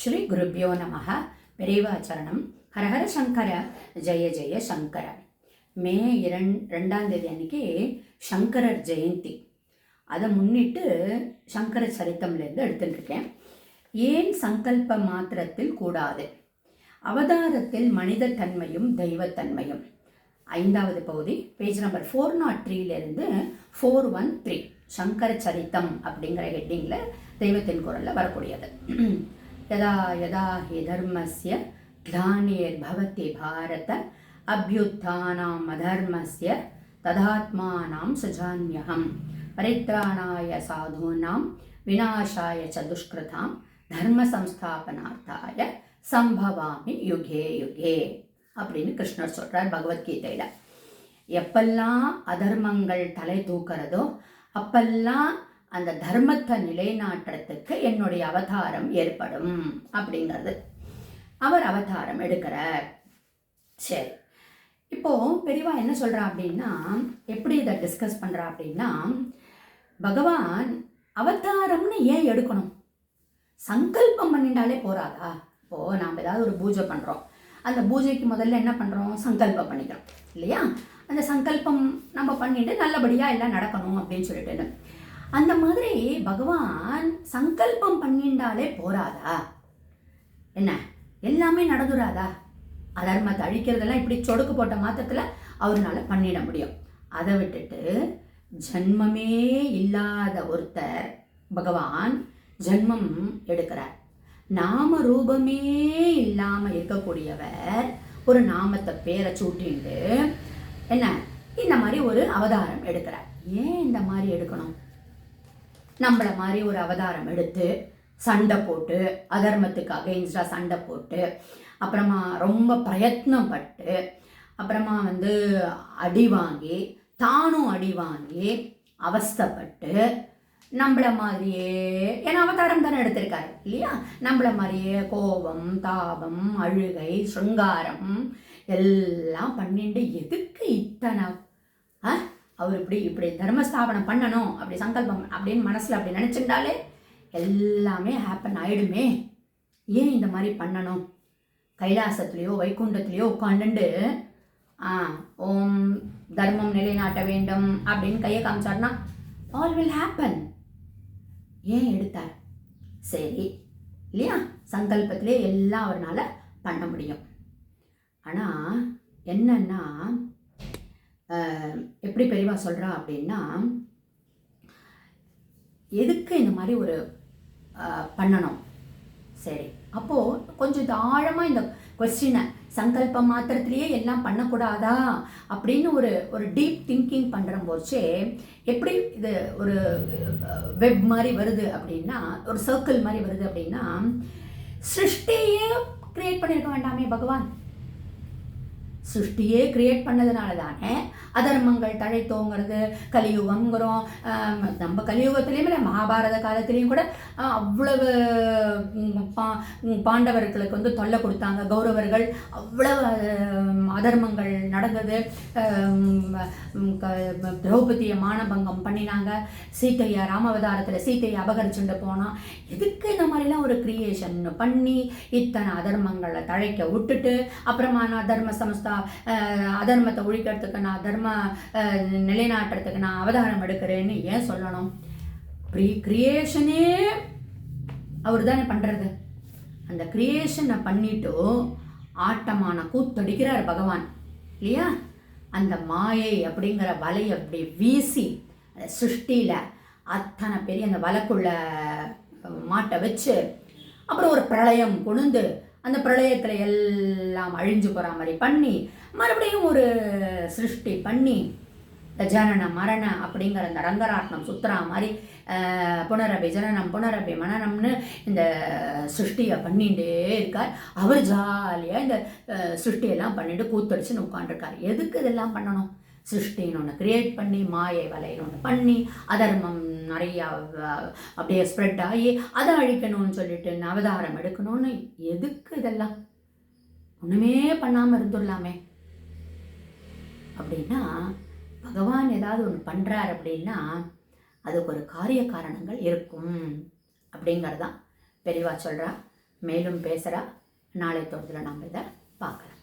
ஸ்ரீ குருப்பியோ நமக விரைவாச்சரணம் ஹரஹர சங்கர. ஜெய ஜெய சங்கர. மே இரண் ரெண்டாம் தேதி அன்னைக்கு சங்கரர் ஜெயந்தி. அதை முன்னிட்டு சங்கர சரித்தம்லேருந்து எடுத்துட்டுருக்கேன். ஏன் சங்கல்ப மாத்திரத்தில் கூடாது? அவதாரத்தில் மனித தன்மையும் தெய்வத்தன்மையும். ஐந்தாவது பகுதி பேஜ் நம்பர் ஃபோர் நாட் த்ரீலேருந்து ஃபோர் ஒன் த்ரீ சங்கர சரித்தம் அப்படிங்கிற ஹெட்டிங்கில் தெய்வத்தின் குரலில் வரக்கூடியது. யதா யதா ஹி தர்மஸ்ய கிளானிர்பவதி பாரத அபியுத்தானாம் அதர்மஸ்ய ததாத்மானாம் சுஜான்யகம் பரித்ராணாய சாதூனாம் விநாசாய ச துஷ்கிருதாம் தர்ம சம்ஸ்தாபனார்த்தாய சம்பவாமி யுகே யுகே அப்படின்னு கிருஷ்ணர் சொல்றார் பகவத்கீதையில. எப்பெல்லாம் அதர்மங்கள் தலை தூக்கிறதோ அப்பெல்லாம் அந்த தர்மத்தை நிலைநாட்டுறதுக்கு என்னுடைய அவதாரம் ஏற்படும் அப்படிங்கிறது. அவர் அவதாரம் எடுக்கிறார். சரி. இப்போ பெரியவா என்ன சொல்றா அப்படின்னா எப்படி இதை டிஸ்கஸ் பண்றா அப்படின்னா பகவான் அவதாரம்னு ஏன் எடுக்கணும்? சங்கல்பம் பண்ணிட்டாலே போறாதா? இப்போ நாம் ஏதாவது ஒரு பூஜை பண்ணுறோம் அந்த பூஜைக்கு முதல்ல என்ன பண்ணுறோம் சங்கல்பம் பண்ணிக்கிறோம். இல்லையா? அந்த சங்கல்பம் நம்ம பண்ணிட்டு நல்லபடியாக எல்லாம் நடக்கணும் அப்படின்னு சொல்லிட்டு அந்த மாதிரி பகவான் சங்கல்பம் பண்ணிண்டாலே போறாதா என்ன? எல்லாமே நடந்துராதா? அதர்மத்தை அழிக்கிறதெல்லாம் இப்படி சொடுக்கு போட்ட மாத்திரத்தில் அவர்னால பண்ணிட முடியும். அதை விட்டுட்டு ஜன்மமே இல்லாத ஒருத்தர் பகவான் ஜன்மம் எடுக்கிறார். நாம ரூபமே இல்லாமல் இருக்கக்கூடியவர் ஒரு நாமத்தை பேரை சூட்டிண்டு என்ன? இந்த மாதிரி ஒரு அவதாரம் எடுக்கிறார். ஏன் இந்த மாதிரி எடுக்கணும்? நம்மள மாதிரி ஒரு அவதாரம் எடுத்து சண்டை போட்டு அதர்மத்துக்கு அகெயின்ஸ்டாக சண்டை போட்டு அப்புறமா ரொம்ப பிரயத்னம் பட்டு அப்புறமா வந்து அடி வாங்கி தானும் அடி வாங்கி அவஸ்தைப்பட்டு நம்மள மாதிரியே ஏன்னா அவதாரம் தானே எடுத்திருக்காரு இல்லையா? நம்மள மாதிரியே கோபம் தாபம் அழுகை சிருங்காரம் எல்லாம் பண்ணிட்டு எதுக்கு இத்தனை ஆ? அவர் இப்படி இப்படி தர்மஸ்தாபனம் பண்ணணும் அப்படி சங்கல்பம் அப்படின்னு மனசில் அப்படி நினச்சிருந்தாலே எல்லாமே ஹேப்பன் ஆயிடுமே. ஏன் இந்த மாதிரி பண்ணணும்? கைலாசத்துலேயோ வைகுண்டத்துலேயோ உட்காந்துண்டு ஆ ஓம் தர்மம் நிலைநாட்ட வேண்டும் அப்படின்னு கையை காமிச்சார்னா ஆல் வில் ஹேப்பன் ஏன் எடுத்தார்? சரி இல்லையா? சங்கல்பத்திலே எல்லாம் அவரால் பண்ண முடியும். ஆனால் என்னன்னா எப்படி பெரியவா சொல்கிறா அப்படின்னா எதுக்கு இந்த மாதிரி ஒரு பண்ணணும்? சரி அப்போது கொஞ்சம் தாழமாக இந்த கொஸ்டினை சங்கல்பம் மாத்திரத்திலேயே எல்லாம் பண்ணக்கூடாதா? அப்படின்னு ஒரு ஒரு டீப் திங்கிங் பண்ணுற போச்சே எப்படி இது ஒரு வெப் மாதிரி வருது அப்படின்னா ஒரு சர்க்கிள் மாதிரி வருது அப்படின்னா சிருஷ்டியே கிரியேட் பண்ணியிருக்க வேண்டாமே பகவான். சிருஷ்டியே கிரியேட் பண்ணதுனால தானே அதர்மங்கள் தழைத்தோங்கிறது கலியுகங்கிறோம் நம்ம கலியுகத்துலேயுமே மகாபாரத காலத்துலேயும் கூட அவ்வளவு பா பாண்டவர்களுக்கு வந்து தொல்லை கொடுத்தாங்க. கௌரவர்கள் அவ்வளவு அதர்மங்கள் நடந்தது. திரௌபதியை மானபங்கம் பண்ணினாங்க. சீத்தையை ராமவதாரத்தில் சீத்தையை அபகரிச்சுட்டு போனால் எதுக்கு இந்த மாதிரிலாம் ஒரு கிரியேஷன் பண்ணி இத்தனை அதர்மங்களை தழைக்க விட்டுட்டு அப்புறமா நான் தர்ம சமஸ்தா அதர்மத்தை ஒழிக்கிறதுக்கு நான் தர்ம நிலைநாட்டுறதுக்கு நான் அவதாரம் எடுக்கிறேன்னு ஏன் சொல்லணும்? ப்ரீ கிரியேஷனே அவர் தானே பண்ணுறது அந்த கிரியேஷனை பண்ணிட்டு ஆட்டமான கூத்தடிக்கிறார் பகவான். இல்லையா? அந்த மாயை அப்படிங்கிற வலையை அப்படி வீசி சிருஷ்டியில் அத்தனை பெரிய அந்த வலைக்குள்ள மாட்டை வச்சு அப்புறம் ஒரு பிரளயம் கொழுந்து அந்த பிரளயத்தில் எல்லாம் அழிஞ்சு போகிற மாதிரி பண்ணி மறுபடியும் ஒரு சிருஷ்டி பண்ணி ஜனன மரண அப்படிங்கிற அந்த ரங்கராட்னம் சுத்துறா மாதிரி புனரபி ஜனனம் புனரபி மனநம்னு இந்த சிருஷ்டியை பண்ணிகிட்டே இருக்கார். அவர் ஜாலியாக இந்த சிருஷ்டியெல்லாம் பண்ணிட்டு கூத்தடிச்சுன்னு உட்காண்டிருக்கார் எதுக்கு இதெல்லாம் பண்ணணும்? சிருஷ்டின்னு ஒன்று கிரியேட் பண்ணி மாயை வலைன்னு ஒன்று பண்ணி அதர்மம் நிறையா அப்படியே ஸ்ப்ரெட் ஆகி அதை அழிக்கணும்னு சொல்லிட்டு அவதாரம் எடுக்கணும்னு எதுக்கு இதெல்லாம்? ஒன்றுமே பண்ணாமல் இருந்துடலாமே. அப்படின்னா பகவான் ஏதாவது ஒன்று பண்ணுறார் அப்படின்னா அதுக்கு ஒரு காரிய காரணங்கள் இருக்கும். அப்படிங்கிறது தான் பெரியவா சொல்கிறா மேலும் பேசுகிறா நாளை தொடர்பில் நம்ம இதை பார்க்கலாம்.